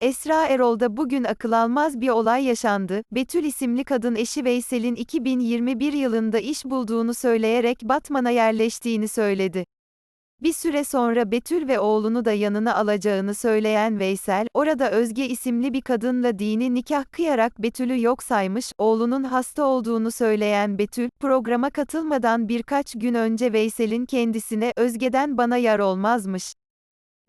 Esra Erol'da bugün akıl almaz bir olay yaşandı. Betül isimli kadın eşi Veysel'in 2021 yılında iş bulduğunu söyleyerek Batman'a yerleştiğini söyledi. Bir süre sonra Betül ve oğlunu da yanına alacağını söyleyen Veysel, orada Özge isimli bir kadınla dini nikah kıyarak Betül'ü yok saymış, oğlunun hasta olduğunu söyleyen Betül, programa katılmadan birkaç gün önce Veysel'in kendisine Özge'den bana yar olmazmış.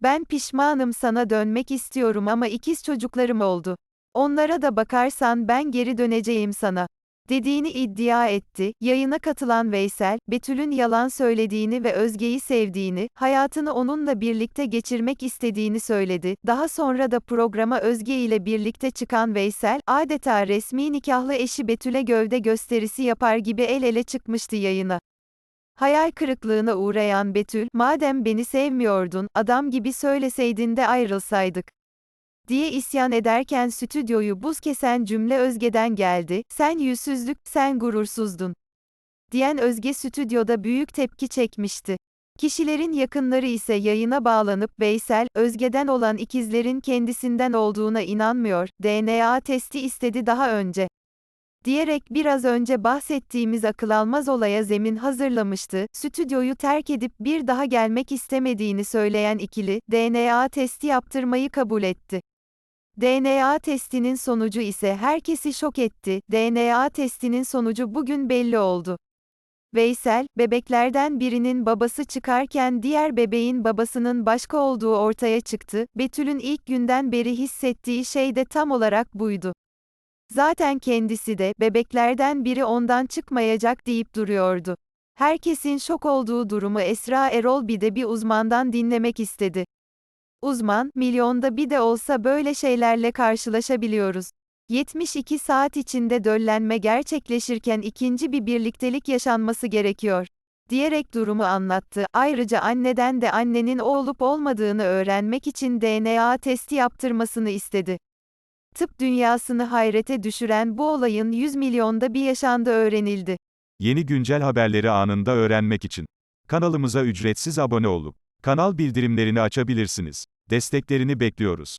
Ben pişmanım sana dönmek istiyorum ama ikiz çocuklarım oldu. Onlara da bakarsan ben geri döneceğim sana. Dediğini iddia etti. Yayına katılan Veysel, Betül'ün yalan söylediğini ve Özge'yi sevdiğini, hayatını onunla birlikte geçirmek istediğini söyledi. Daha sonra da programa Özge ile birlikte çıkan Veysel, adeta resmi nikahlı eşi Betül'e gövde gösterisi yapar gibi el ele çıkmıştı yayına. Hayal kırıklığına uğrayan Betül, madem beni sevmiyordun, adam gibi söyleseydin de ayrılsaydık diye isyan ederken stüdyoyu buz kesen cümle Özge'den geldi, sen yüzsüzlük, sen gurursuzdun. Diyen Özge stüdyoda büyük tepki çekmişti. Kişilerin yakınları ise yayına bağlanıp Veysel, Özge'den olan ikizlerin kendisinden olduğuna inanmıyor, DNA testi istedi daha önce. Diyerek biraz önce bahsettiğimiz akıl almaz olaya zemin hazırlamıştı, stüdyoyu terk edip bir daha gelmek istemediğini söyleyen ikili, DNA testi yaptırmayı kabul etti. DNA testinin sonucu ise herkesi şok etti. DNA testinin sonucu bugün belli oldu. Veysel, bebeklerden birinin babası çıkarken diğer bebeğin babasının başka olduğu ortaya çıktı. Betül'ün ilk günden beri hissettiği şey de tam olarak buydu. Zaten kendisi de bebeklerden biri ondan çıkmayacak deyip duruyordu. Herkesin şok olduğu durumu Esra Erol bir de bir uzmandan dinlemek istedi. Uzman, milyonda bir de olsa böyle şeylerle karşılaşabiliyoruz. 72 saat içinde döllenme gerçekleşirken ikinci bir birliktelik yaşanması gerekiyor. Diyerek durumu anlattı. Ayrıca anneden de annenin o olup olmadığını öğrenmek için DNA testi yaptırmasını istedi. Tıp dünyasını hayrete düşüren bu olayın 100 milyonda bir yaşandığı öğrenildi. Yeni güncel haberleri anında öğrenmek için kanalımıza ücretsiz abone olup kanal bildirimlerini açabilirsiniz. Desteklerini bekliyoruz.